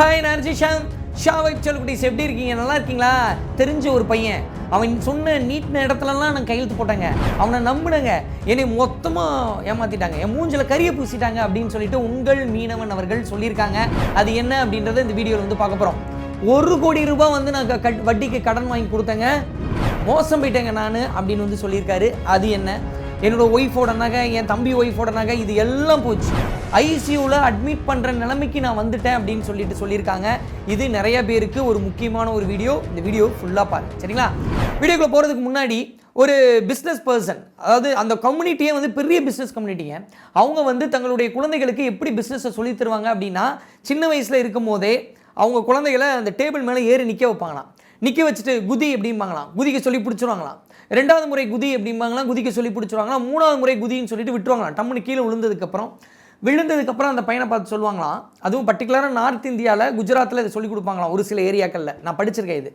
Hi நான் Sham Shah vibe சொல்லக்குட்டீஸ் எப்படி இருக்கீங்க? நல்லா இருக்கீங்களா? தெரிஞ்ச ஒரு பையன். அவன் சொன்ன நீட்டின இடத்துலலாம் நான் கையெழுத்து போட்டாங்க. அவனை நம்பினங்க. என்னை மொத்தமாக ஏமாற்றிட்டாங்க என் மூஞ்சில் கறியை பூசிட்டாங்க அப்படின்னு சொல்லிட்டு உங்கள் மீனவன் அவர்கள் சொல்லியிருக்காங்க. அது என்ன அப்படின்றத இந்த வீடியோவில் வந்து பார்க்க போகிறோம் ஒரு கோடி ரூபாய் வந்து நான் க- கட்- வட்டிக்கு கடன் வாங்கி கொடுத்தேங்க. மோசம் போயிட்டேங்க நான் அப்படின்னு வந்து சொல்லியிருக்காரு. அது என்ன? என்னோட ஒய்ஃபோட நகை என் தம்பி ஒய்ஃபோட நகை இது எல்லாம் போச்சு. ஐசியூவில் அட்மிட் பண்ணுற நிலைமைக்கு நான் வந்துட்டேன் அப்படின்னு சொல்லிட்டு சொல்லியிருக்காங்க. இது நிறைய பேருக்கு ஒரு முக்கியமான ஒரு வீடியோ இந்த வீடியோ ஃபுல்லாக பாருங்க சரிங்களா? வீடியோக்குள்ளே போகிறதுக்கு முன்னாடி ஒரு பிஸ்னஸ் பர்சன் அதாவது அந்த கம்யூனிட்டியே வந்து பெரிய பிஸ்னஸ் கம்யூனிட்டிங்க அவங்க வந்து தங்களுடைய குழந்தைகளுக்கு எப்படி பிஸ்னஸை சொல்லி தருவாங்க அப்படின்னா சின்ன வயசில் இருக்கும் போதே அவங்க குழந்தைகளை அந்த டேபிள் மேலே ஏறி நிற்க வைப்பாங்களாம். நிற்க வச்சுட்டு குதி எப்படிம்பாங்களாம் குதிக்க சொல்லி பிடிச்சிருவாங்களாம். ரெண்டாவது முறை குதி அப்படிம்பாங்களா குதிக்க சொல்லி பிடிச்சிருவாங்களா மூணாவது முறை குதின்னு சொல்லிட்டு விட்டுருவாங்களாம். டம்முன்னு கீழே விழுந்ததுக்கப்புறம். விழுந்ததுக்கப்புறம் அந்த பையனை பார்த்து சொல்லுவாங்களாம் அதுவும் பர்டிகுலராக நார்த் இந்தியாவில் குஜராத்தில் இதை சொல்லிக் கொடுப்பாங்களாம் ஒரு சில ஏரியாக்களில். நான் படிச்சிருக்கேன் இது.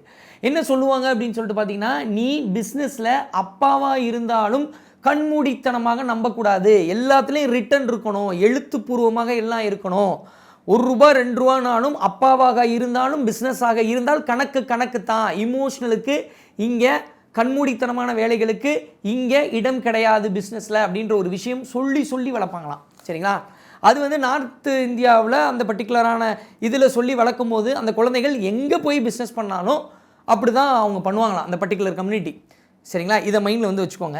என்ன சொல்லுவாங்க அப்படின்னு சொல்லிட்டு பார்த்தீங்கன்னா நீ பிஸ்னஸில் அப்பாவாக இருந்தாலும் கண்மூடித்தனமாக நம்பக்கூடாது. எல்லாத்துலேயும் ரிட்டன் இருக்கணும் எழுத்துப்பூர்வமாக எல்லாம் இருக்கணும். ஒரு ரூபா ரெண்டு ரூபானாலும் அப்பாவாக இருந்தாலும் பிஸ்னஸாக இருந்தால் கணக்கு கணக்கு தான் இமோஷனலுக்கு இங்கே கண்மூடித்தனமான வேலைகளுக்கு இங்கே இடம் கிடையாது பிஸ்னஸில் அப்படின்ற ஒரு விஷயம் சொல்லி சொல்லி வளர்ப்பாங்களாம். சரிங்களா? அது வந்து நார்த் இந்தியாவில் அந்த பர்டிகுலரான இதில் சொல்லி வளர்க்கும் போது அந்த குழந்தைகள் எங்கே போய் பிஸ்னஸ் பண்ணாலும் அப்படி தான் அவங்க பண்ணுவாங்களாம் அந்த பர்டிகுலர் கம்யூனிட்டி சரிங்களா? இதை மைண்டில் வந்து வச்சுக்கோங்க.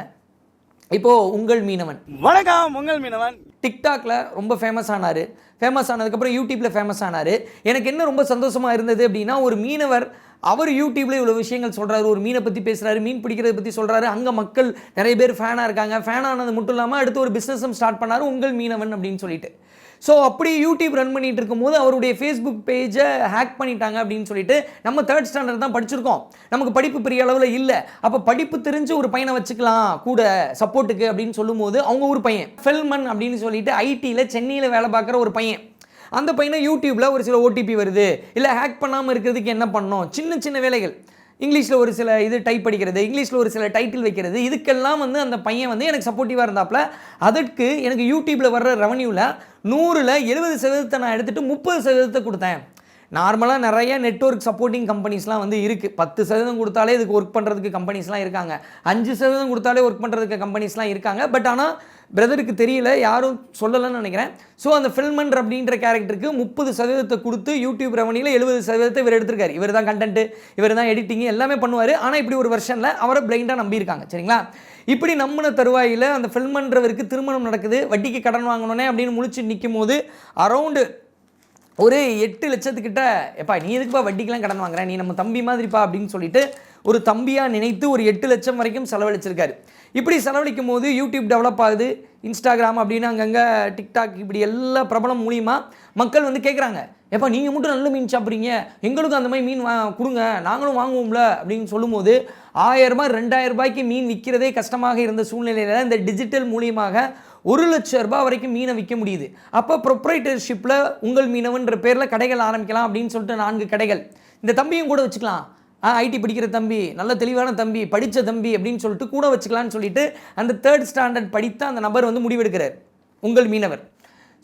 இப்போது உங்கள் மீனவன். வணக்கம் உங்கள் மீனவன். டிக்டாக்ல ரொம்ப ஃபேமஸ் ஆனார். ஃபேமஸ் ஆனதுக்கப்புறம் யூடியூப்ல ஃபேமஸ் ஆனார். எனக்கு என்ன ரொம்ப சந்தோஷமா இருந்தது அப்படின்னா ஒரு மீனவர் அவர் யூடியூப்ல இவ்வளோ விஷயங்கள் சொல்றாரு ஒரு மீனை பற்றி பேசுறாரு மீன் பிடிக்கிறத பற்றி சொல்றாரு. அங்கே மக்கள் நிறைய பேர் ஃபேனாக இருக்காங்க. ஃபேன் ஆனது மட்டும் இல்லாமல் அடுத்து ஒரு பிஸ்னஸும் ஸ்டார்ட் பண்ணார் உங்கள் மீனவன் அப்படின்னு சொல்லிட்டு. ஸோ அப்படி யூடியூப் ரன் பண்ணிட்டு இருக்கும்போது அவருடைய ஃபேஸ்புக் பேஜை ஹேக் பண்ணிட்டாங்க அப்படின்னு சொல்லிட்டு நம்ம தேர்ட் ஸ்டாண்டர்ட் தான் படிச்சிருக்கோம். நமக்கு படிப்பு பெரிய அளவில் இல்லை. அப்போ படிப்பு தெரிஞ்சு ஒரு பையனை வச்சுக்கலாம் கூட சப்போர்ட்டுக்கு அப்படின்னு சொல்லும்போது அவங்க ஒரு பையன். ஃபெல்மன் அப்படின்னு சொல்லிட்டு ஐடியில் சென்னையில் வேலை பார்க்குற ஒரு பையன். அந்த பையனை யூடியூப்பில் ஒரு சில ஓடிபி வருது. இல்லை ஹேக் பண்ணாமல் இருக்கிறதுக்கு என்ன பண்ணோம் சின்ன சின்ன வேலைகள். இங்கிலீஷில் ஒரு சில இது டைப் படிக்கிறது இங்கிலீஷில் ஒரு சில டைட்டில் வைக்கிறது இதுக்கெல்லாம் வந்து அந்த பையன் வந்து எனக்கு சப்போர்ட்டிவாக இருந்தாப்புல அதற்கு எனக்கு யூடியூப்பில் வர்ற ரெவன்யூவில் நூறில் எழுபது சதவீதத்தை நான் எடுத்துகிட்டு முப்பது சதவீதத்தை கொடுத்தேன். நார்மலாக நிறைய நெட்வொர்க் சப்போர்ட்டிங் கம்பெனிஸ்லாம் வந்து இருக்குது பத்து சதவீதம் கொடுத்தாலே இதுக்கு ஒர்க் பண்ணுறதுக்கு கம்பெனிஸ்லாம் இருக்காங்க. அஞ்சு சதவீதம் கொடுத்தாலே ஒர்க் பண்ணுறதுக்கு கம்பெனிஸ்லாம் இருக்காங்க. பட் ஆனால் பிரதருக்கு தெரியல யாரும் சொல்லலைன்னு நினைக்கிறேன். ஸோ அந்த ஃபில்மன்ற அப்படின்ற கேரக்டருக்கு முப்பது சதவீதத்தை கொடுத்து யூடியூப் ரெவனியில் எழுபது சதவீதத்தை இவர் எடுத்திருக்காரு. இவர் தான் கண்டென்ட்டு இவர் தான் எடிட்டிங் எல்லாமே பண்ணுவார். ஆனால் இப்படி ஒரு வெர்ஷனில் அவரை பிளைண்டாக நம்பியிருக்காங்க சரிங்களா? இப்படி நம்பின தருவாயில் அந்த ஃபில்மன்றவருக்கு திருமணம் நடக்குது. வட்டிக்கு கடன் வாங்கணுன்னே அப்படின்னு முழிச்சு நிற்கும் போது அரௌண்டு ஒரு எட்டு லட்சத்துக்கிட்ட எப்பா நீ எதுக்குப்பா வட்டிக்கெலாம் கடன் வாங்குற? நீ நம்ம தம்பி மாதிரிப்பா அப்படின்னு சொல்லிட்டு ஒரு தம்பியாக நினைத்து ஒரு எட்டு லட்சம் வரைக்கும் செலவழிச்சிருக்காரு. இப்படி செலவழிக்கும் போது யூடியூப் டெவலப் ஆகுது இன்ஸ்டாகிராம் அப்படின்னு அங்கங்கே டிக்டாக் இப்படி எல்லா பிரபலம் மூலியமாக மக்கள் வந்து கேட்குறாங்க எப்போ நீங்கள் மட்டும் நல்ல மீன் சாப்பிட்றீங்க எங்களுக்கும் அந்த மாதிரி மீன் வா கொடுங்க நாங்களும் வாங்குவோம்ல அப்படின்னு சொல்லும்போது ஆயிரம் ரூபாய் ரெண்டாயிரம் ரூபாய்க்கு மீன் விற்கிறதே கஷ்டமாக இருந்த சூழ்நிலையில் இந்த டிஜிட்டல் மூலியமாக ஒரு லட்சம் ரூபாய் வரைக்கும் மீனை விற்க முடியுது. அப்போ ப்ரொப்ரைட்டர்ஷிப்பில் உங்கள் மீனவன்ற பேரில் கடைகள் ஆரம்பிக்கலாம் அப்படின்னு சொல்லிட்டு நான்கு கடைகள். இந்த தம்பியும் கூட வச்சுக்கலாம். ஆ ஐடி படிக்கிற தம்பி நல்ல தெளிவான தம்பி படித்த தம்பி அப்படின்னு சொல்லிட்டு கூட வச்சுக்கலான்னு சொல்லிட்டு அந்த தேர்ட் ஸ்டாண்டர்ட் படித்த அந்த நபர் வந்து முடிவெடுக்கிறார். உங்கள் மீனவர்.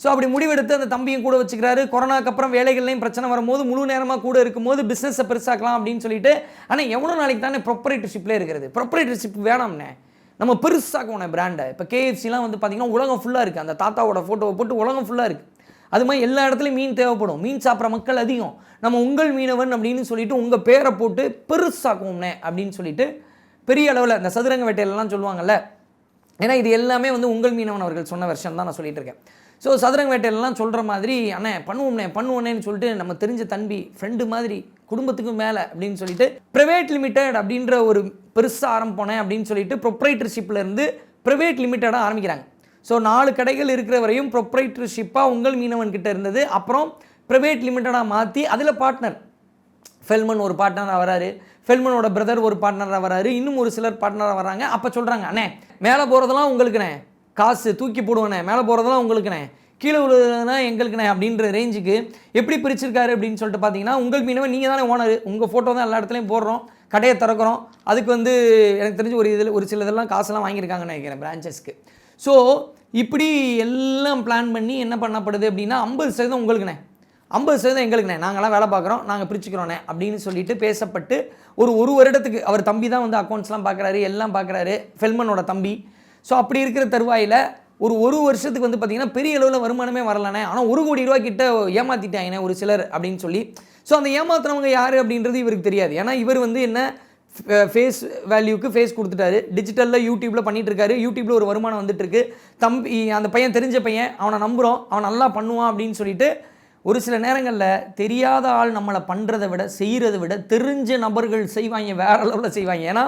ஸோ அப்படி முடிவெடுத்து அந்த தம்பியும் கூட வச்சுக்கிறாரு. கொரோனாக்கு அப்புறம் வேலைகள்லையும் பிரச்சனை வரும்போது முழு நேரமாக கூட இருக்கும்போது பிஸ்னஸை பெருசாக்கலாம் அப்படின்னு சொல்லிட்டு ஆனால் எவ்வளோ நாளைக்கு தானே ப்ரொப்ரேட்டர்ஷிப்லேயே இருக்கிறது? ப்ரொப்ரேட்டர்ஷிப் வேணாம்னே. நம்ம பெருசாக்கணும் பிராண்டை இப்போ கேஎஃப்சிலாம் வந்து பார்த்திங்கன்னா உலகம் ஃபுல்லாக இருக்குது அந்த தாத்தாவோட ஃபோட்டோவை போட்டு உலகம் ஃபுல்லாக இருக்குது அது மாதிரி எல்லா இடத்துலையும் மீன் தேவைப்படும். மீன் சாப்பிட்ற மக்கள் அதிகம். நம்ம உங்கள் மீனவன் அப்படின்னு சொல்லிட்டு உங்கள் பேரை போட்டு பெருசாக்குவோம்னே அப்படின்னு சொல்லிட்டு பெரிய அளவில் இந்த சதுரங்க வேட்டையிலலாம் சொல்லுவாங்கல்ல. ஏன்னா இது எல்லாமே வந்து உங்கள் மீனவன் அவர்கள் சொன்ன வருஷம் தான் நான் சொல்லிட்டு இருக்கேன். ஸோ சதுரங்க வேட்டையிலலாம் சொல்கிற மாதிரி அண்ணே பண்ணுவோம்னே பண்ணுவோன்னேன்னு சொல்லிட்டு நம்ம தெரிஞ்ச தம்பி ஃப்ரெண்டு மாதிரி குடும்பத்துக்கும் மேலே அப்படின்னு சொல்லிட்டு ப்ரைவேட் லிமிடெட் அப்படின்ற ஒரு பெருசாக ஆரம்பிப்போனேன் அப்படின்னு சொல்லிட்டு ப்ரொப்ரைட்டர்ஷிப்லேருந்து ப்ரைவேட் லிமிட்டடாக ஆரம்பிக்கிறாங்க. ஸோ நாலு கடைகள் இருக்கிற வரையும் ப்ரொப்ரைட்டர்ஷிப்பாக உங்கள் மீனவன் கிட்ட இருந்தது. அப்புறம் ப்ரைவேட் லிமிட்டடாக மாற்றி அதில் பார்ட்னர் ஃபெல்மன் ஒரு பார்ட்னராக வராரு. ஃபெல்மனோட பிரதர் ஒரு பார்ட்னராக வராரு. இன்னும் ஒரு சிலர் பார்ட்னராக வராங்க. அப்போ சொல்கிறாங்க அண்ணே மேலே போகிறதெல்லாம் உங்களுக்குண்ணே. காசு தூக்கி போடுவேண்ணே. மேலே போகிறதெல்லாம் உங்களுக்குண்ணே. கீழே விழுதுனா எங்களுக்குண்ணே அப்படின்ற ரேஞ்சுக்கு எப்படி பிரிச்சிருக்காரு அப்படின்னு சொல்லிட்டு பார்த்தீங்கன்னா உங்கள் மீனவன் நீங்கள் தானே ஓனர் உங்கள் ஃபோட்டோ தான் எல்லா இடத்துலையும் போடுறோம் கடையை திறக்கிறோம். அதுக்கு வந்து எனக்கு தெரிஞ்சு ஒரு இதில் ஒரு சில இதெல்லாம் காசெல்லாம் வாங்கியிருக்காங்கன்னு நினைக்கிறேன் பிரான்ச்சஸ்க்கு ஸோ இப்படி எல்லாம் பிளான் பண்ணி என்ன பண்ணப்படுது அப்படின்னா ஐம்பது சதவீதம் உங்களுக்குண்ணே. ஐம்பது சதவீதம் எங்களுக்குண்ணே. நாங்களாம் வேலை பார்க்குறோம் நாங்கள் பிரிச்சுக்கிறோண்ணே அப்படின்னு சொல்லிட்டு பேசப்பட்டு ஒரு ஒரு வருடத்துக்கு அவர் தம்பி தான் வந்து அக்கௌண்ட்ஸ்லாம் பார்க்குறாரு எல்லாம் பார்க்குறாரு ஃபெல்மனோட தம்பி. ஸோ அப்படி இருக்கிற தருவாயில் ஒரு ஒரு வருஷத்துக்கு வந்து பார்த்தீங்கன்னா பெரிய அளவில் வருமானமே வரலண்ணே. ஆனால் ஒரு கோடி ரூபா கிட்ட ஏமாற்றிட்டாங்கண்ணே ஒரு சிலர் அப்படின்னு சொல்லி. ஸோ அந்த ஏமாத்துறவங்க யார் அப்படின்றது இவருக்கு தெரியாது. ஏன்னா இவர் வந்து என்ன ஃபேஸ் வேல்யூக்கு ஃபேஸ் கொடுத்துட்டாரு. டிஜிட்டலில் யூடியூப்பில் பண்ணிட்டு இருக்காரு யூடியூப்பில் ஒரு வருமானம் வந்துட்டுருக்கு. தம்பி அந்த பையன் தெரிஞ்ச பையன் அவனை நம்புகிறோம் அவன் நல்லா பண்ணுவான் அப்படின்னு சொல்லிட்டு ஒரு சில நேரங்களில் தெரியாத ஆள் நம்மளை பண்ணுறதை விட செய்கிறத விட தெரிஞ்ச நபர்கள் செய்வாங்க வேற அளவில் செய்வாங்க. ஏன்னா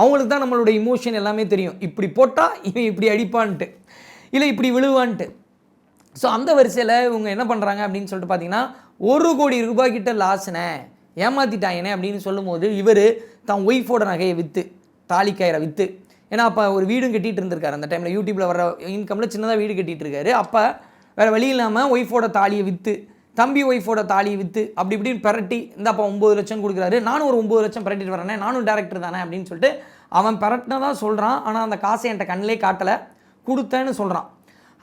அவங்களுக்கு தான் நம்மளோட இமோஷன் எல்லாமே தெரியும். இப்படி போட்டால் இவன் இப்படி அடிப்பான்ட்டு. இல்லை இப்படி விழுவான்ட்டு. ஸோ அந்த வரிசையில் இவங்க என்ன பண்ணுறாங்க அப்படின்னு சொல்லிட்டு பார்த்தீங்கன்னா ஒரு கோடி ரூபாய் கிட்ட லாஸ்னே ஏமாத்திட்டாங்கனே அப்படின்னு சொல்லும்போது இவர் தான் ஒய்ஃபோட நகையை விற்று தாலிக்காயிரை விற்று ஏன்னா அப்போ ஒரு வீடும் கட்டிகிட்டு இருந்திருக்காரு. அந்த டைமில் யூடியூப்பில் வர இன்கமில் சின்னதாக வீடு கட்டிட்டு இருக்காரு. அப்போ வேறு வழி இல்லாமல் ஒய்ஃபோட தாலியை விற்று தம்பி ஒய்ஃபோட தாலியை விற்று அப்படி இப்படின்னு பிரட்டி இந்த அப்போ ஒம்பது லட்சம் கொடுக்குறாரு. நானும் ஒரு ஒம்பது லட்சம் பிரட்டிட்டு வரேனே நானும் டேரக்டர் தானே அப்படின்னு சொல்லிட்டு அவன் பிரட்டினதாக சொல்கிறான் ஆனால் அந்த காசை என்கிட்ட கண்ணிலே காட்டலை. கொடுத்தேன்னு சொல்கிறான்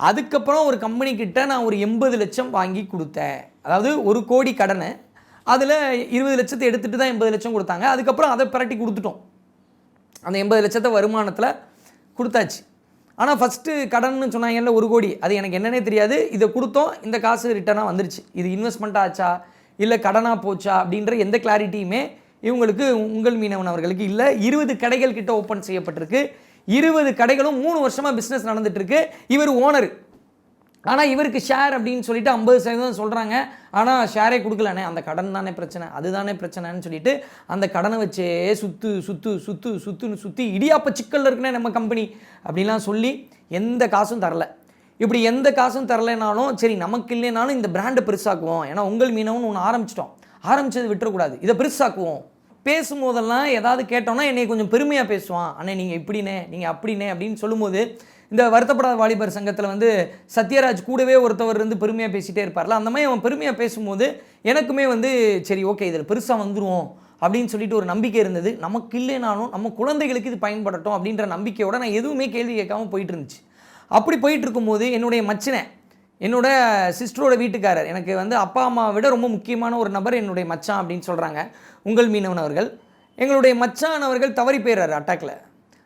அதுக்கப்புறம் ஒரு கம்பெனிக்கிட்ட நான் ஒரு எண்பது லட்சம் வாங்கி கொடுத்தேன். அதாவது ஒரு கோடி கடனை. அதில் இருபது லட்சத்தை எடுத்துகிட்டு தான் எண்பது லட்சம் கொடுத்தாங்க. அதுக்கப்புறம் அதை பிரட்டி கொடுத்துட்டோம். அந்த எண்பது லட்சத்தை வருமானத்தில் கொடுத்தாச்சு. ஆனால் ஃபஸ்ட்டு கடன்னு சொன்னாங்கல்ல ஒரு கோடி. அது எனக்கு என்னன்னே தெரியாது. இதை கொடுத்தோம். இந்த காசு ரிட்டர்னாக வந்துருச்சு. இது இன்வெஸ்ட்மெண்ட் ஆச்சா? இல்லை கடனாக போச்சா? அப்படின்ற எந்த கிளாரிட்டியுமே இவங்களுக்கு உங்கள் மீனவன் அவர்களுக்கு இல்லை. இருபது கடைகள் கிட்ட ஓப்பன் செய்யப்பட்டிருக்கு. இருபது கடைகளும் மூணு வருஷமாக பிஸ்னஸ் நடந்துட்டு இவர் ஓனர் ஆனால் இவருக்கு ஷேர் அப்படின்னு சொல்லிட்டு ஐம்பது சதவீதம் சொல்கிறாங்க ஆனால் ஷேரே கொடுக்கலண்ணே. அந்த கடன் தானே பிரச்சனை. அதுதானே பிரச்சனைன்னு சொல்லிட்டு அந்த கடனை வச்சே சுத்து சுத்து சுத்து சுத்துன்னு சுற்றி இடியாப்ப சிக்கலில் இருக்குனே நம்ம கம்பெனி அப்படிலாம் சொல்லி எந்த காசும் தரல. இப்படி எந்த காசும் தரலைனாலும் சரி நமக்கு இல்லைனாலும் இந்த பிராண்டை பெருசாக்குவோம். ஏன்னா உங்கள் மீனவன் ஒன்று ஆரம்பிச்சிட்டோம். ஆரம்பிச்சது விட்டுறக்கூடாது. இதை பெருசாக்குவோம். பேசும்போதெல்லாம் ஏதாவது கேட்டோம்னா என்னை கொஞ்சம் பெருமையாக பேசுவான். அண்ணே நீங்கள் இப்படினே நீங்கள் அப்படினே அப்படின்னு சொல்லும்போது இந்த வருத்தப்படாத வாலிபர் சங்கத்தில் வந்து சத்யராஜ் கூடவே ஒருத்தவர் இருந்து பெருமையாக பேசிகிட்டே இருப்பார்ல அந்த மாதிரி அவன் பெருமையாக பேசும்போது எனக்குமே வந்து சரி ஓகே இதில் பெருசாக வந்துடுவோம் அப்படின்னு சொல்லிட்டு ஒரு நம்பிக்கை இருந்தது. நமக்கு இல்லைனாலும் நம்ம குழந்தைகளுக்கு இது பயன்படட்டும் அப்படின்ற நம்பிக்கையோட நான் எதுவுமே கேள்வி கேட்காம போயிட்டு இருந்துச்சு. அப்படி போயிட்டு இருக்கும்போது என்னுடைய மச்சினை என்னோட சிஸ்டரோட வீட்டுக்காரர். எனக்கு வந்து அப்பா அம்மாவை விட ரொம்ப முக்கியமான ஒரு நபர் என்னுடைய மச்சான் அப்படின்னு சொல்கிறாங்க உங்கள் மீனவன் அவர்கள். எங்களுடைய மச்சான் அவர்கள் தவறி போயிடுறாரு அட்டாக்கில்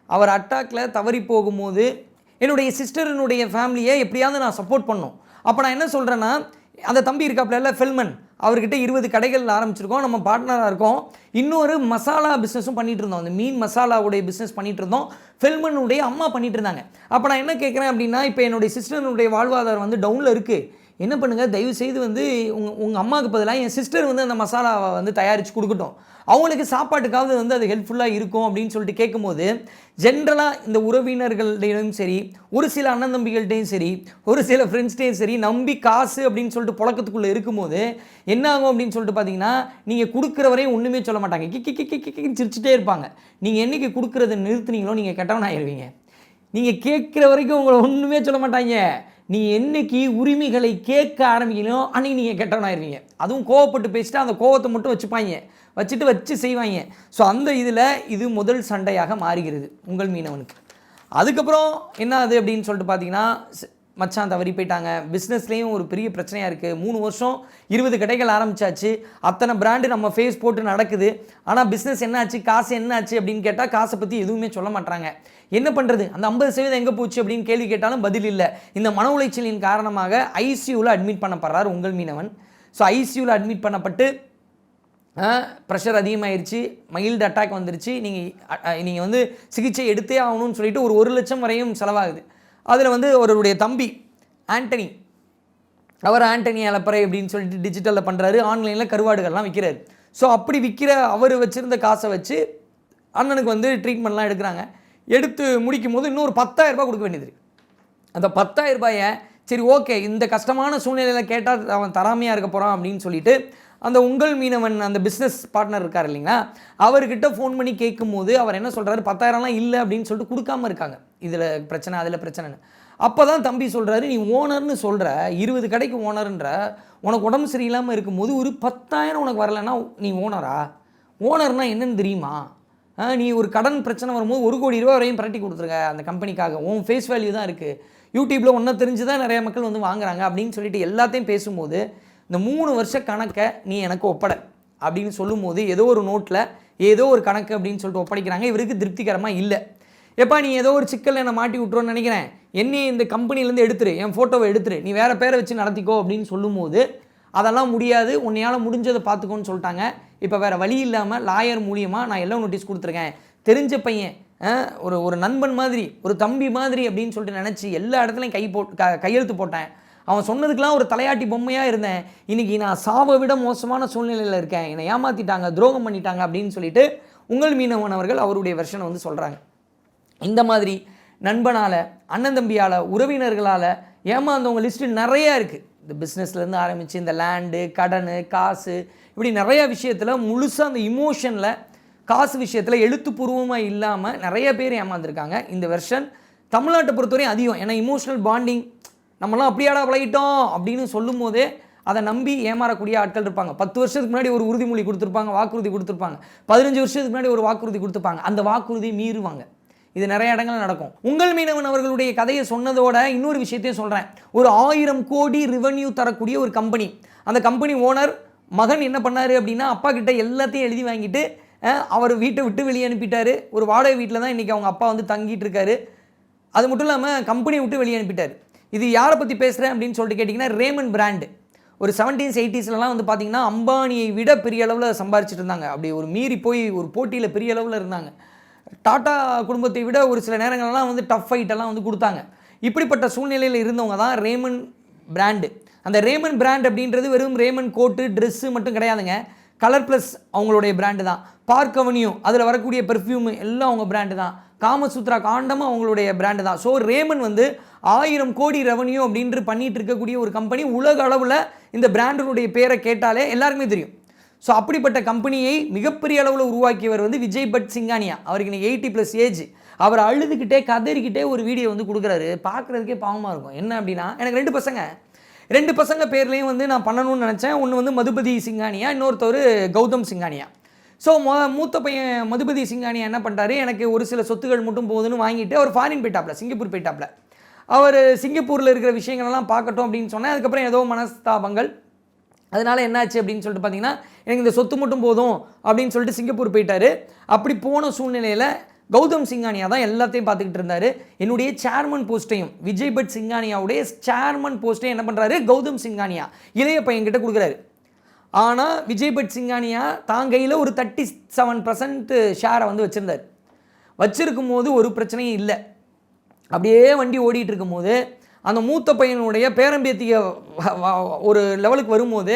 அவர் அட்டாக்கில் தவறி போகும்போது என்னுடைய சிஸ்டரினுடைய ஃபேமிலியை எப்படியாவது நான் சப்போர்ட் பண்ணும். அப்போ நான் என்ன சொல்கிறேன்னா அந்த தம்பி இருக்காப்புல ஃபெல்மன் அவர்கிட்ட இருபது கடைகள் ஆரம்பிச்சிருக்கோம் நம்ம பார்ட்னராக இருக்கோம். இன்னொரு மசாலா பிஸ்னஸும் பண்ணிட்டு இருந்தோம். அந்த மீன் மசாலாவுடைய பிஸ்னஸ் பண்ணிட்டு இருந்தோம். ஃபெல்மனுடைய அம்மா பண்ணிட்டு இருந்தாங்க. அப்போ நான் என்ன கேட்குறேன் அப்படின்னா இப்போ என்னுடைய சிஸ்டருடைய வாழ்வாதாரம் வந்து டவுனில் இருக்குது என்ன பண்ணுங்கள் தயவு செய்து வந்து உங்கள் உங்கள் அம்மாவுக்கு பதிலாக என் சிஸ்டர் வந்து அந்த மசாலாவை வந்து தயாரித்து கொடுக்கட்டும். அவங்களுக்கு சாப்பாட்டுக்காவது வந்து அது ஹெல்ப்ஃபுல்லாக இருக்கும் அப்படின்னு சொல்லிட்டு கேட்கும்போது ஜென்ரலாக இந்த உறவினர்கள்டையும் சரி ஒரு சில அண்ணன் தம்பிகள்கிட்டையும் சரி ஒரு சில ஃப்ரெண்ட்ஸ்டையும் சரி நம்பி காசு அப்படின்னு சொல்லிட்டு புழக்கத்துக்குள்ளே இருக்கும்போது என்ன ஆகும் அப்படின்னு சொல்லிட்டு பார்த்தீங்கன்னா நீங்கள் கொடுக்குற வரையும் ஒன்றுமே சொல்ல மாட்டாங்க. கிக்கி கிக்கி கிக்கின்னு சிரிச்சுட்டே இருப்பாங்க. நீங்கள் என்னைக்கு கொடுக்குறத நிறுத்துனீங்களோ நீங்கள் கெட்டவன் ஆயிடுவீங்க நீங்கள் கேட்குற வரைக்கும் உங்களை ஒன்றுமே சொல்ல மாட்டாங்க. நீ என்னைக்கு உரிமைகளை கேட்க ஆரம்பிக்கணும் அன்னைக்கு நீங்கள் கெட்டவனாயிருவீங்க அதுவும் கோவப்பட்டு பேசிட்டு அந்த கோவத்தை மட்டும் வச்சுப்பாங்க. வச்சுட்டு வச்சு செய்வாங்க ஸோ அந்த இதில் இது முதல் சண்டையாக மாறுகிறது உங்கள் மீனவனுக்கு. அதுக்கப்புறம் என்ன ஆகுது அப்படின்னு சொல்லிட்டு பார்த்தீங்கன்னா மச்சான் தவறி போயிட்டாங்க. பிஸ்னஸ்லேயும் ஒரு பெரிய பிரச்சனையாக இருக்குது மூணு வருஷம் இருபது கடைகள் ஆரம்பிச்சாச்சு. அத்தனை பிராண்டு நம்ம ஃபேஸ் போட்டு நடக்குது. ஆனால் பிஸ்னஸ் என்னாச்சு? காசு என்னாச்சு? அப்படின்னு கேட்டால் காசை பற்றி எதுவுமே சொல்ல மாட்டாங்க என்ன பண்ணுறது அந்த ஐம்பது சதவீதம் எங்கே போச்சு அப்படின்னு கேள்வி கேட்டாலும் பதில் இல்லை. இந்த மன உளைச்சலின் காரணமாக ஐசியூவில் அட்மிட் பண்ணப்படுறார் உங்கள் மீனவன். ஸோ ஐசியூவில் அட்மிட் பண்ணப்பட்டு ப்ரெஷர் அதிகமாகிருச்சு மைல்டு அட்டாக் வந்துருச்சு. நீங்கள் நீங்கள் வந்து சிகிச்சை எடுத்தே ஆகணும்னு சொல்லிட்டு ஒரு ஒரு லட்சம் வரையும் செலவாகுது. அதில் வந்து அவருடைய தம்பி ஆண்டனி அவர் ஆண்டனி அலப்பறை அப்படின்னு சொல்லிட்டு டிஜிட்டலில் பண்ணுறாரு ஆன்லைனில் கருவாடுகள்லாம் விற்கிறாரு ஸோ அப்படி விற்கிற அவர் வச்சுருந்த காசை வச்சு அண்ணனுக்கு வந்து ட்ரீட்மெண்ட்லாம் எடுக்கிறாங்க. எடுத்து முடிக்கும் போது இன்னொரு 10000 ரூபாய் கொடுக்க வேண்டியது. அந்த 10000 ரூபாயை சரி ஓகே இந்த கஷ்டமான சூழ்நிலையில் கேட்டால் அவன் தராமையாக இருக்க போகிறான் அப்படின்னு சொல்லிட்டு அந்த உங்கள் மீனவன் அந்த பிஸ்னஸ் பார்ட்னர் இருக்கார் இல்லைங்களா? அவர்கிட்ட ஃபோன் பண்ணி கேட்கும்போது அவர் என்ன சொல்கிறாரு பத்தாயிரம்லாம் இல்லை அப்படின்னு சொல்லிட்டு கொடுக்காம இருக்காங்க. இதில் பிரச்சனை அதில் பிரச்சனைன்னு. அப்போ தான் தம்பி சொல்கிறாரு நீ ஓனர்னு சொல்கிற இருபது கடைக்கு ஓனர்ன்ற உனக்கு உடம்பு சரியில்லாமல் இருக்கும்போது ஒரு பத்தாயிரம் உனக்கு வரலைன்னா நீ ஓனரா ஓனர்னா என்னன்னு தெரியுமா? நீ ஒரு கடன் பிரச்சனை வரும்போது ஒரு கோடி ரூபா வரையும் பிரட்டி கொடுத்துருங்க அந்த கம்பெனிக்காக உன் ஃபேஸ் வேல்யூ தான் இருக்குது யூடியூப்பில் ஒன்றை தெரிஞ்சு தான் நிறைய மக்கள் வந்து வாங்குறாங்க. அப்படின்னு சொல்லிட்டு எல்லாத்தையும் பேசும்போது இந்த மூணு வருஷ கணக்கை நீ எனக்கு ஒப்படை. அப்படின்னு சொல்லும்போது ஏதோ ஒரு நோட்டில் ஏதோ ஒரு கணக்கு அப்படின்னு சொல்லிட்டு ஒப்படைக்கிறாங்க. இவருக்கு திருப்திகரமாக இல்லை. எப்பா நீ ஏதோ ஒரு சிக்கல் என்னை மாட்டி விட்ருன்னு நினைக்கிறேன். என்னை இந்த கம்பெனிலேருந்து எடுத்துரு என் ஃபோட்டோவை எடுத்துரு. நீ வேறு பேரை வச்சு நடத்திக்கோ அப்படின்னு சொல்லும்போது அதெல்லாம் முடியாது. உன்னையால் முடிஞ்சதை பார்த்துக்கோன்னு சொல்லிட்டாங்க. இப்போ வேறு வழி இல்லாமல் லாயர் மூலியமாக நான் எல்லாம் நோட்டீஸ் கொடுத்துருக்கேன். தெரிஞ்ச பையன் ஒரு ஒரு நண்பன் மாதிரி ஒரு தம்பி மாதிரி அப்படின்னு சொல்லிட்டு நினச்சி எல்லா இடத்துலையும் கை போட் க கையெழுத்து போட்டேன். அவன் சொன்னதுக்கெலாம் ஒரு தலையாட்டி பொம்மையாக இருந்தேன். இன்றைக்கி நான் சாவை விட மோசமான சூழ்நிலையில் இருக்கேன். என்னை ஏமாற்றிட்டாங்க துரோகம் பண்ணிட்டாங்க அப்படின்னு சொல்லிட்டு உங்கள் மீனவனவர்கள் அவருடைய வெர்ஷனை வந்து சொல்கிறாங்க இந்த மாதிரி நண்பனால் அண்ணன் தம்பியால் உறவினர்களால் ஏமாந்தவங்க லிஸ்ட்டு நிறையா இருக்குது இந்த பிஸ்னஸ்லேருந்து ஆரம்பித்து இந்த லேண்டு கடன் காசு இப்படி நிறையா விஷயத்தில் முழுசாக அந்த இமோஷனில் காசு விஷயத்தில் எழுத்துப்பூர்வமாக இல்லாமல் நிறைய பேர் ஏமாந்துருக்காங்க. இந்த வெர்ஷன் தமிழ்நாட்டை பொறுத்தவரையும் அதிகம். ஏன்னா இமோஷனல் பாண்டிங் நம்மலாம் அப்படியாடா பழகிட்டோம் அப்படின்னு சொல்லும் போதே அதை நம்பி ஏமாறக்கூடிய ஆட்கள் இருப்பாங்க. பத்து வருஷத்துக்கு முன்னாடி ஒரு உறுதிமொழி கொடுத்துருப்பாங்க வாக்குறுதி கொடுத்துருப்பாங்க. பதினஞ்சு வருஷத்துக்கு முன்னாடி ஒரு வாக்குறுதி கொடுத்துருப்பாங்க. அந்த வாக்குறுதி மீறுவாங்க. இது நிறைய இடங்கள்ல நடக்கும். உங்கள் மீனவன் அவர்களுடைய கதையை சொன்னதோட இன்னொரு விஷயத்தையும் சொல்கிறேன் ஒரு ஆயிரம் கோடி ரெவென்யூ தரக்கூடிய ஒரு கம்பெனி அந்த கம்பெனி ஓனர் மகன் என்ன பண்ணார் அப்படின்னா அப்பா கிட்ட எல்லாத்தையும் எழுதி வாங்கிட்டு அவர் வீட்டை விட்டு வெளியே அனுப்பிட்டாரு. ஒரு வாடகை வீட்டில் தான் இன்றைக்கி அவங்க அப்பா வந்து தங்கிட்டு இருக்காரு. அது மட்டும் இல்லாமல் கம்பெனியை விட்டு வெளியே அனுப்பிட்டார். இது யாரை பற்றி பேசுகிறேன் அப்படின்னு சொல்லிட்டு கேட்டிங்கன்னா ரேமன் பிராண்டு ஒரு செவன்டீன்ஸ் எயிட்டிஸ்லலாம் வந்து பார்த்தீங்கன்னா அம்பானியை விட பெரிய அளவில் சம்பாரிச்சிட்டு இருந்தாங்க. அப்படி ஒரு மீறி போய் ஒரு போட்டியில் பெரிய அளவில் இருந்தாங்க. டாட்டா குடும்பத்தை விட ஒரு சில நேரங்கள்லாம் வந்து டஃப் ஃபைட்டெல்லாம் வந்து கொடுத்தாங்க. இப்படிப்பட்ட சூழ்நிலையில் இருந்தவங்க தான் ரேமன் பிராண்டு அந்த ரேமன் பிராண்ட் அப்படின்றது வெறும் ரேமன் கோட்டு ட்ரெஸ்ஸு மட்டும் கிடையாதுங்க. கலர் ப்ளஸ் அவங்களுடைய பிராண்டு தான். பார்க் அவனியூ அதில் வரக்கூடிய பெர்ஃப்யூமு எல்லாம் அவங்க பிராண்டு தான். காமசூத்ரா காண்டமும் அவங்களுடைய பிராண்டு தான். ஸோ ரேமன் வந்து ஆயிரம் கோடி ரெவன்யூ அப்படின்ட்டு பண்ணிட்டு இருக்கக்கூடிய ஒரு கம்பெனி உலக அளவில் இந்த பிராண்டினுடைய பேரை கேட்டாலே எல்லாருக்குமே தெரியும். ஸோ அப்படிப்பட்ட கம்பெனியை மிகப்பெரிய அளவில் உருவாக்கியவர் வந்து விஜய் பட் சிங்கானியா. அவருக்கு இன்னைக்கு எயிட்டி ப்ளஸ் ஏஜ் அவர் அழுதுகிட்டே கதறிக்கிட்டே ஒரு வீடியோ வந்து கொடுக்குறாரு. பார்க்குறதுக்கே பாவமாக இருக்கும். என்ன அப்படின்னா எனக்கு ரெண்டு பசங்க. ரெண்டு பசங்க பேர்லேயும் வந்து நான் பண்ணணும்னு நினச்சேன். ஒன்று வந்து மதுபதி சிங்கானியா இன்னொருத்தவர் கௌதம் சிங்கானியா. ஸோ மொ மூத்த பையன் மதுபதி சிங்கானியா என்ன பண்ணுறாரு எனக்கு ஒரு சில சொத்துகள் மட்டும் போகுதுன்னு வாங்கிட்டு அவர் ஃபாரின் போயிட்டாப்ல சிங்கப்பூர் போயிட்டாப்ல. அவர் சிங்கப்பூரில் இருக்கிற விஷயங்களெல்லாம் பார்க்கட்டும் அப்படின்னு சொன்னேன். அதுக்கப்புறம் ஏதோ மனஸ்தாபங்கள். அதனால் என்னாச்சு அப்படின்னு சொல்லிட்டு பார்த்தீங்கன்னா எனக்கு இந்த சொத்து மட்டும் போதும் அப்படின்னு சொல்லிட்டு சிங்கப்பூர் போயிட்டாரு. அப்படி போன சூழ்நிலையில் கௌதம் சிங்கானியா தான் எல்லாத்தையும் பார்த்துக்கிட்டு இருந்தார். என்னுடைய சேர்மன் போஸ்ட்டையும் விஜய் பட் சிங்கானியாவுடைய சேர்மன் போஸ்ட்டையும் என்ன பண்ணுறாரு கௌதம் சிங்கானியா இளைய பையன்கிட்ட கொடுக்குறாரு. ஆனால் விஜய் பட் சிங்கானியா தான் கையில் ஒரு தேர்ட்டி செவன் பர்சன்ட் ஷேரை வந்து வச்சுருந்தார். வச்சுருக்கும் போது ஒரு பிரச்சனையும் இல்லை. அப்படியே வண்டி ஓடிட்டு இருக்கும்போது அந்த மூத்த பையனுடைய பேரம்பேத்திய ஒரு லெவலுக்கு வரும்போது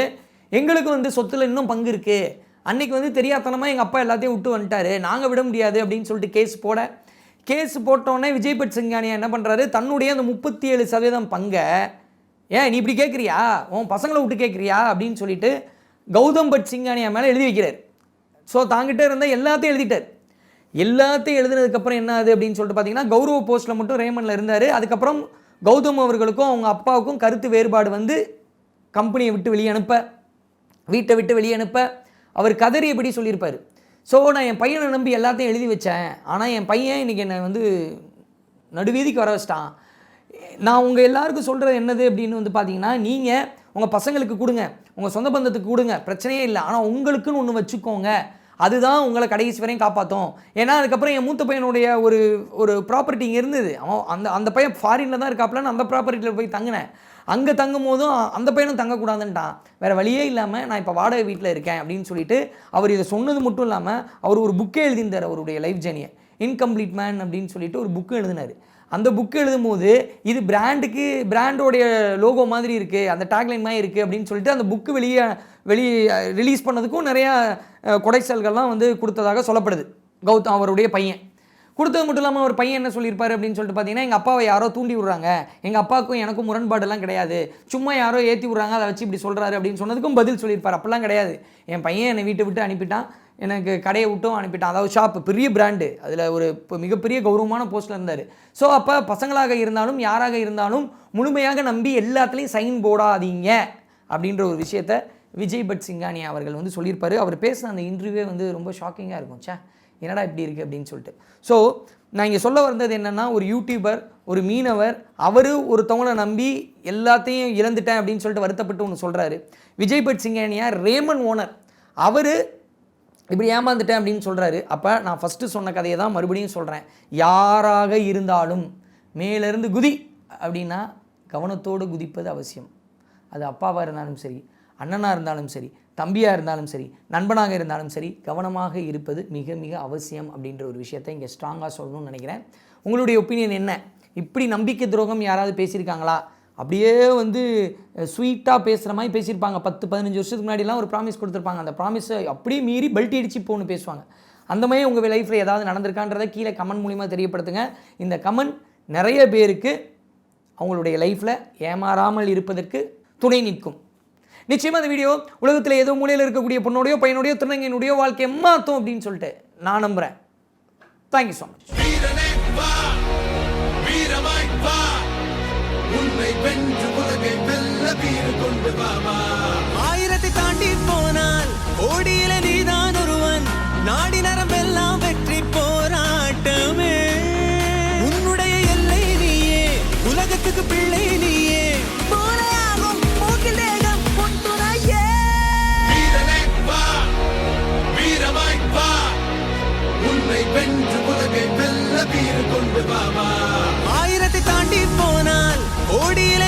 எங்களுக்கு வந்து சொத்துல இன்னும் பங்கு இருக்குது அன்னைக்கு வந்து தெரியாதனமாக எங்கள் அப்பா எல்லாத்தையும் விட்டு வந்துட்டாரு. நாங்கள் விட முடியாது அப்படின்னு சொல்லிட்டு கேஸ் போட. கேஸ் போட்டோடனே விஜய்பட் சிங்கானியா என்ன பண்ணுறாரு தன்னுடைய அந்த முப்பத்தி ஏழு சதவீதம் பங்கை ஏன் நீ இப்படி கேட்குறியா உன் பசங்களை விட்டு கேட்குறியா அப்படின்னு சொல்லிட்டு கௌதம் பட் சிங்கானியா மேலே எழுதி வைக்கிறார். ஸோ தாங்கிட்ட இருந்தால் எல்லாத்தையும் எழுதிட்டார். எல்லாத்தையும் எழுதுனதுக்கப்புறம் என்ன ஆகுது அப்படின்னு சொல்லிட்டு பார்த்தீங்கன்னா கௌரவ போஸ்ட்டில் மட்டும் ரேமனில் இருந்தார். அதுக்கப்புறம் கௌதம் அவர்களுக்கும் அவங்க அப்பாவுக்கும் கருத்து வேறுபாடு வந்து கம்பெனியை விட்டு வெளியே அனுப்ப வீட்டை விட்டு வெளியே அனுப்ப அவர் கதறி எப்படி சொல்லியிருப்பார். ஸோ நான் என் பையனை நம்பி எல்லாத்தையும் எழுதி வச்சேன். ஆனால் என் பையன் இன்றைக்கி என்னை வந்து நடுவீதிக்கு வர வச்சிட்டான். நான் உங்கள் எல்லாருக்கும் சொல்கிறது என்னது அப்படின்னு வந்து பார்த்தீங்கன்னா நீங்கள் உங்கள் பசங்களுக்கு கொடுங்க. உங்கள் சொந்த பந்தத்துக்கு கொடுங்க பிரச்சனையே இல்லை. ஆனால் உங்களுக்குன்னு ஒன்று வச்சுக்கோங்க. அதுதான் உங்களை கடைசி வரையும் காப்பாற்றும் ஏன்னா அதுக்கப்புறம் என் மூத்த பையனுடைய ஒரு ஒரு ப்ராப்பர்ட்டி இங்கே இருந்தது. அவன் அந்த அந்த பையன் ஃபாரினில் தான் இருக்காப்புலன்னு அந்த ப்ராப்பர்ட்டியில் போய் தங்கினேன். அங்கே தங்கும் போதும் அந்த பையனும் தங்கக்கூடாதுன்ட்டான். வேறு வழியே இல்லாமல் நான் இப்போ வாடகை வீட்டில் இருக்கேன் அப்படின்னு சொல்லிட்டு அவர் இதை சொன்னது மட்டும் இல்லாமல் அவர் ஒரு புக்கே எழுதியிருந்தார் அவருடைய லைஃப் ஜேர்னியை இன்கம்ப்ளீட் மேன் அப்படின்னு சொல்லிட்டு ஒரு புக்கு எழுதினார். அந்த புக்கு எழுதும்போது இது பிராண்டுக்கு பிராண்டோடைய லோகோ மாதிரி இருக்குது அந்த டேக்லைன் மாதிரி இருக்குது அப்படின்னு சொல்லிட்டு அந்த புக்கு வெளியே வெளியே ரிலீஸ் பண்ணதுக்கும் நிறையா கொடைச்சல்கள்லாம் வந்து கொடுத்ததாக சொல்லப்படுது. கௌதம் அவருடைய பையன். கொடுத்தது மட்டும் இல்லாமல் அவர் பையன் என்ன சொல்லியிருப்பாரு அப்படின்னு சொல்லிட்டு பார்த்தீங்கன்னா எங்கள் அப்பாவை யாரோ தூண்டி விடுறாங்க. எங்கள் அப்பாவுக்கும் எனக்கும் முரண்பாடெல்லாம் கிடையாது. சும்மா யாரோ ஏற்றி விட்றாங்க அதை வச்சு இப்படி சொல்கிறாரு அப்படின்னு சொன்னதுக்கும் பதில் சொல்லியிருப்பார். அப்போல்லாம் கிடையாது. என் பையன் என்னை வீட்டை விட்டு அனுப்பிட்டான். எனக்கு கடையை விட்டும் அனுப்பிட்டான். அதாவது ஷாப் பெரிய பிராண்டு அதில் ஒரு இப்போ மிகப்பெரிய கௌரவமான போஸ்ட்டில் இருந்தார். ஸோ அப்போ பசங்களாக இருந்தாலும் யாராக இருந்தாலும் முழுமையாக நம்பி எல்லாத்துலேயும் சைன் போடாதீங்க அப்படின்ற ஒரு விஷயத்த விஜய் பட் சிங்கானியா அவர்கள் வந்து சொல்லியிருப்பார். அவர் பேசின அந்த இன்டர்வியூவே வந்து ரொம்ப ஷாக்கிங்காக இருக்கும். ச்சே என்னடா இப்படி இருக்குது அப்படின்னு சொல்லிட்டு. ஸோ நான் இங்கே சொல்ல வந்தது என்னென்னா ஒரு யூடியூபர் ஒரு மீனவர் அவர் ஒருத்தவங்களை நம்பி எல்லாத்தையும் இழந்துட்டேன் அப்படின்னு சொல்லிட்டு வருத்தப்பட்டு ஒன்று சொல்கிறாரு Vijaypat Singhania ramen owner அவர் இப்படி ஏமாந்துட்டேன் அப்படின்னு சொல்கிறாரு அப்போ நான் ஃபஸ்ட்டு சொன்ன கதையை தான் மறுபடியும் சொல்கிறேன் யாராக இருந்தாலும் மேலேருந்து குதி அப்படின்னா கவனத்தோடு குதிப்பது அவசியம். அது அப்பாவாக இருந்தாலும் சரி அண்ணனாக இருந்தாலும் சரி தம்பியாக இருந்தாலும் சரி நண்பனாக இருந்தாலும் சரி கவனமாக இருப்பது மிக மிக அவசியம் அப்படின்ற ஒரு விஷயத்தை இங்கே ஸ்ட்ராங்காக சொல்லணும்னு நினைக்கிறேன். உங்களுடைய ஒப்பீனியன் என்ன? இப்படி நம்பிக்கை துரோகம் யாராவது பேசியிருக்காங்களா? அப்படியே வந்து ஸ்வீட்டாக பேசுகிற மாதிரி பேசியிருப்பாங்க. பத்து பதினஞ்சு வருஷத்துக்கு முன்னாடிலாம் ஒரு ப்ராமிஸ் கொடுத்துருப்பாங்க. அந்த ப்ராமிஸை அப்படியே மீறி பல்ட்டி அடிச்சு போன்னு பேசுவாங்க. அந்த மாதிரி உங்கள் லைஃப்பில் ஏதாவது நடந்திருக்கான்றதை கீழே கமெண்ட் மூலிமா தெரியப்படுத்துங்க. இந்த கமெண்ட் நிறைய பேருக்கு அவங்களுடைய லைஃப்பில் ஏமாறாமல் இருப்பதற்கு துணை நிற்கும். நிச்சயமாக அந்த வீடியோ உலகத்தில் ஏதோ மூலையில் இருக்கக்கூடிய பொண்ணோடையோ பையனுடையோ திருநங்கையினுடைய வாழ்க்கை மாற்றும் அப்படின்னு சொல்லிட்டு நான் நம்புகிறேன் தேங்க்யூ ஸோ மச் உன்னை வென்று உலகை வெல்ல வீறு கொண்டு வா வா. ஆயிரத்தை தாண்டி போனால் கோடியில நீதான் ஒருவன். நாடி நரம்பெல்லாம் வெற்றி போராட்டமே. உன்னுடைய எல்லை நீயே உலகத்துக்கு பிள்ளை நீயே. வென்று உலகை வெல்ல வீறு கொண்டு வா. வா